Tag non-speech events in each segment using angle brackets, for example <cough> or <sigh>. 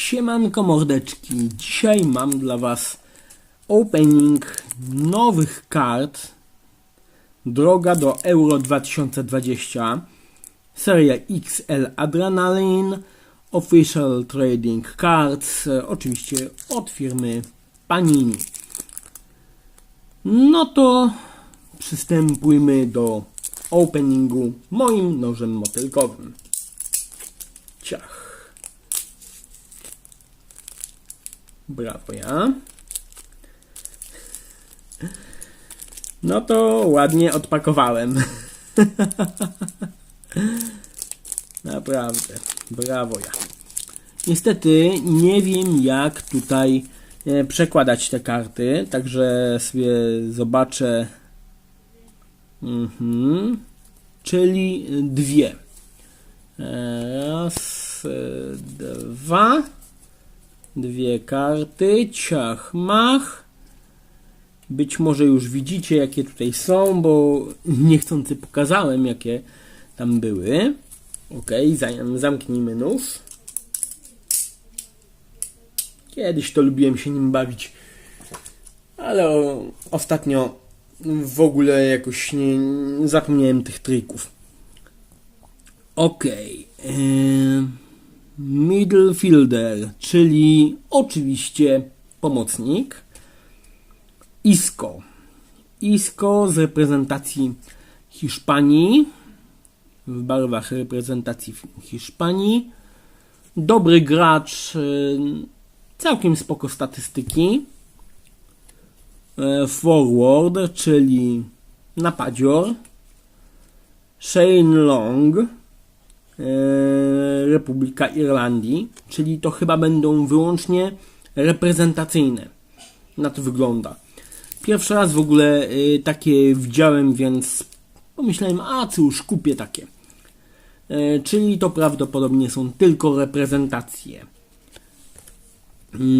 Siemanko mordeczki, dzisiaj mam dla was opening nowych kart. Droga do Euro 2020 Seria XL Adrenaline. Official Trading Cards. Oczywiście od firmy Panini. No to przystępujmy do openingu moim nożem motylkowym. Ciach Brawo ja. No to ładnie odpakowałem. <laughs> Naprawdę. Brawo ja. Niestety nie wiem jak tutaj e, przekładać te karty, także sobie zobaczę. Mhm. Czyli dwie. Raz, e, dwa dwie karty, ciach, mach. Być może już widzicie, jakie tutaj są, bo niechcący pokazałem, jakie tam były. Ok, zamknijmy nóż. Kiedyś to lubiłem się nim bawić, ale ostatnio w ogóle jakoś nie, zapomniałem tych trików. Ok. Yy... Middle fielder, czyli oczywiście pomocnik. Isco. Isco z reprezentacji Hiszpanii. W barwach reprezentacji Hiszpanii. Dobry gracz, y, całkiem spoko statystyki. E, forward, czyli napadzior. Shane Long Republika Irlandii, czyli to chyba będą wyłącznie reprezentacyjne. Na to wygląda. Pierwszy raz w ogóle e, takie widziałem, więc pomyślałem, a już kupię takie. E, czyli to prawdopodobnie są tylko reprezentacje.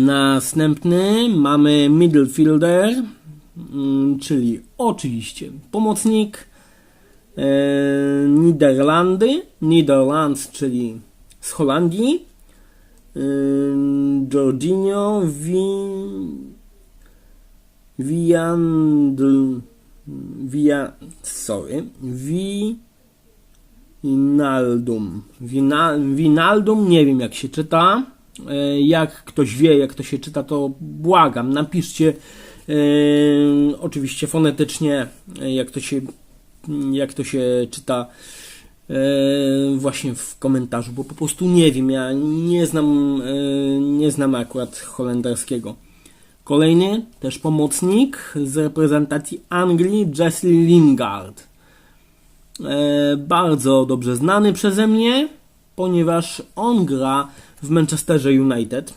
Następny mamy middle fielder, mm, czyli oczywiście pomocnik Niderlandy, Niderlands, czyli z Holandii, e, Jorginho, Viandl, Via, sorry, Vinaldum, Vinaldum, nie wiem jak się czyta, e, jak ktoś wie jak to się czyta, to błagam, napiszcie oczywiście fonetycznie, jak to się jak to się czyta e, właśnie w komentarzu, bo po prostu nie wiem, ja nie znam, e, nie znam akurat holenderskiego. Kolejny, też pomocnik z reprezentacji Anglii, Jesse Lingard. E, bardzo dobrze znany przeze mnie, ponieważ on gra w Manchesterze United.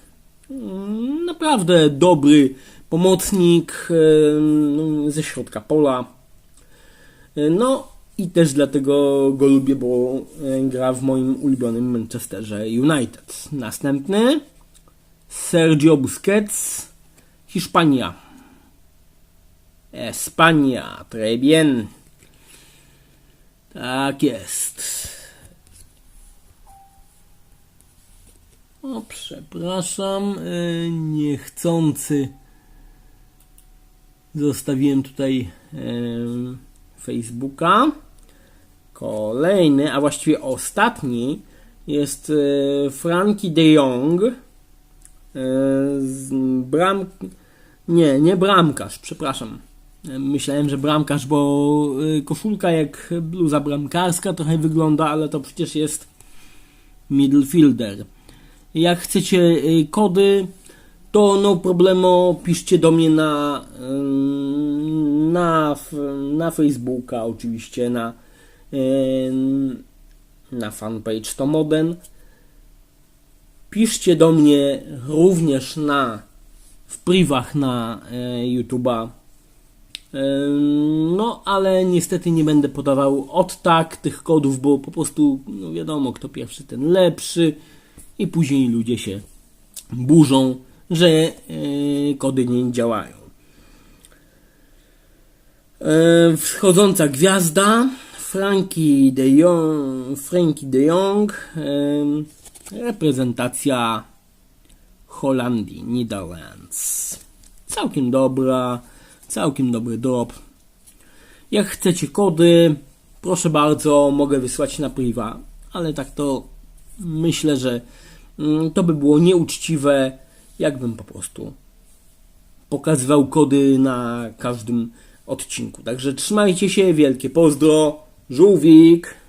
Mm, naprawdę dobry pomocnik ze środka pola no i też dlatego go lubię, bo e, gra w moim ulubionym Manchesterze United. Następny Sergio Busquets, Hiszpania. Espania, très bien. Tak jest. O, przepraszam, e, niechcący zostawiłem tutaj Facebooka. Kolejny, a właściwie ostatni jest e, Frankie de Jong. E, bram... Nie, nie bramkarz, przepraszam. Myślałem, że bramkarz, bo koszulka jak bluza bramkarska trochę wygląda, ale to przecież jest middle fielder. Jak chcecie kody, to no problemo piszcie do mnie na na, na Facebooka oczywiście, na, na fanpage Tomoden. Piszcie do mnie również na w privach na e, YouTube'a. No, ale niestety nie będę podawał od tak tych kodów, bo po prostu no wiadomo, kto pierwszy, ten lepszy i później ludzie się burzą, że e, kody nie działają. E, wschodząca gwiazda Frankie de Jong, Frankie de Jong e, reprezentacja Holandii, Netherlands. Całkiem dobra, całkiem dobry drop. Jak chcecie kody, proszę bardzo, mogę wysłać na priwa, ale tak to myślę, że mm, to by było nieuczciwe, jakbym po prostu pokazywał kody na każdym odcinku. Także trzymajcie się, wielkie pozdro, żółwik!